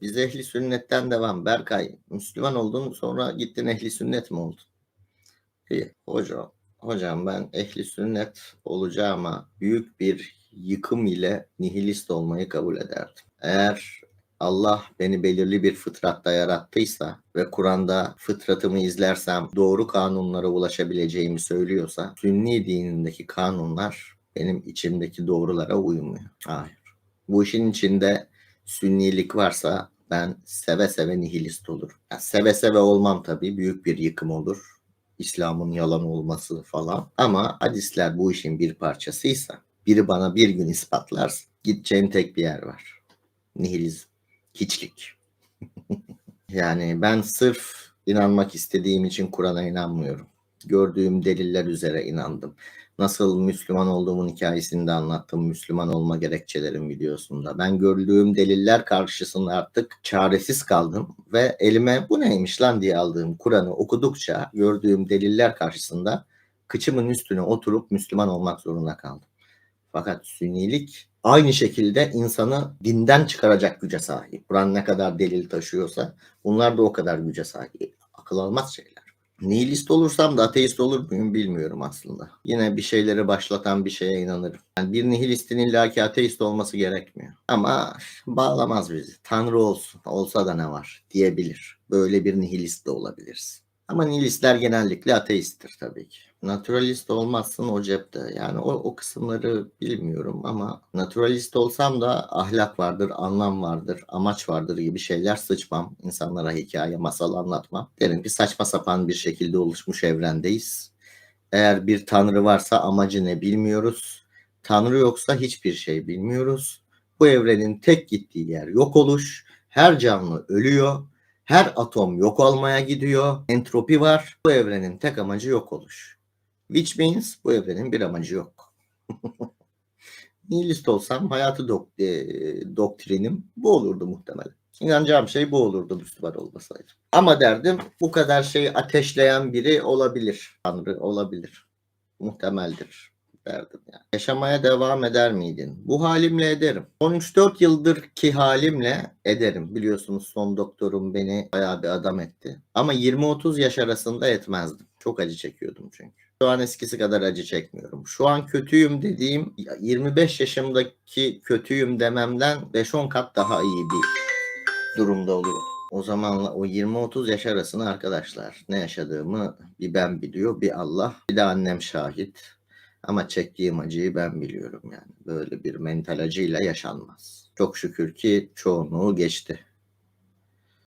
Biz ehli sünnetten devam. Berkay, Müslüman oldun sonra gittin ehli sünnet mi oldun? İyi. Hocam, hocam ben ehli sünnet olacağıma büyük bir yıkım ile nihilist olmayı kabul ederdim. Eğer Allah beni belirli bir fıtratta yarattıysa ve Kur'an'da fıtratımı izlersem doğru kanunlara ulaşabileceğimi söylüyorsa Sünni dinindeki kanunlar benim içimdeki doğrulara uymuyor. Hayır. Bu işin içinde sünnilik varsa ben seve seve nihilist olur. Ya seve seve olmam tabii büyük bir yıkım olur. İslam'ın yalan olması falan. Ama hadisler bu işin bir parçasıysa biri bana bir gün ispatlar gideceğim tek bir yer var. Nihilizm. Hiçlik. yani ben sırf inanmak istediğim için Kur'an'a inanmıyorum. Gördüğüm deliller üzere inandım. Nasıl Müslüman olduğumun hikayesini de anlattım. Müslüman olma gerekçelerim videosunda. Ben gördüğüm deliller karşısında artık çaresiz kaldım ve elime bu neymiş lan diye aldığım Kur'an'ı okudukça gördüğüm deliller karşısında kıçımın üstüne oturup Müslüman olmak zorunda kaldım. Fakat sünnilik aynı şekilde insanı dinden çıkaracak güce sahip. Kur'an ne kadar delil taşıyorsa bunlar da o kadar güce sahip. Akıl almaz şeyler. Nihilist olursam da ateist olur muyum bilmiyorum aslında. Yine bir şeyleri başlatan bir şeye inanırım. Yani bir nihilistin illaki ateist olması gerekmiyor. Ama bağlamaz bizi. Tanrı olsun, olsa da ne var diyebilir. Böyle bir nihilist de olabiliriz. Ama nihilistler genellikle ateisttir tabii ki. Naturalist olmazsın o cepte. Yani o, o kısımları bilmiyorum ama naturalist olsam da ahlak vardır, anlam vardır, amaç vardır gibi şeyler sıçmam. İnsanlara hikaye, masal anlatmam. Derim ki saçma sapan bir şekilde oluşmuş evrendeyiz. Eğer bir tanrı varsa amacı ne bilmiyoruz. Tanrı yoksa hiçbir şey bilmiyoruz. Bu evrenin tek gittiği yer yok oluş. Her canlı ölüyor. Her atom yok olmaya gidiyor. Entropi var. Bu evrenin tek amacı yok oluş. Which means bu evrenin bir amacı yok. Nihilist olsam hayatı dok- e, doktrinim bu olurdu muhtemelen. İnanacağım şey bu olurdu Müslüman olmasaydım. Ama derdim bu kadar şey ateşleyen biri olabilir. Tanrı olabilir. Muhtemeldir derdim yani. Yaşamaya devam eder miydin? Bu halimle ederim. 13-4 yıldır ki halimle ederim. Biliyorsunuz son doktorum beni bayağı bir adam etti. Ama 20-30 yaş arasında etmezdim. Çok acı çekiyordum çünkü. Şu an eskisi kadar acı çekmiyorum. Şu an kötüyüm dediğim 25 yaşımdaki kötüyüm dememden 5-10 kat daha iyi bir durumda oluyor. O zamanla o 20-30 yaş arasını arkadaşlar ne yaşadığımı bir ben biliyor bir Allah bir de annem şahit. Ama çektiğim acıyı ben biliyorum yani. Böyle bir mental acıyla yaşanmaz. Çok şükür ki çoğunluğu geçti.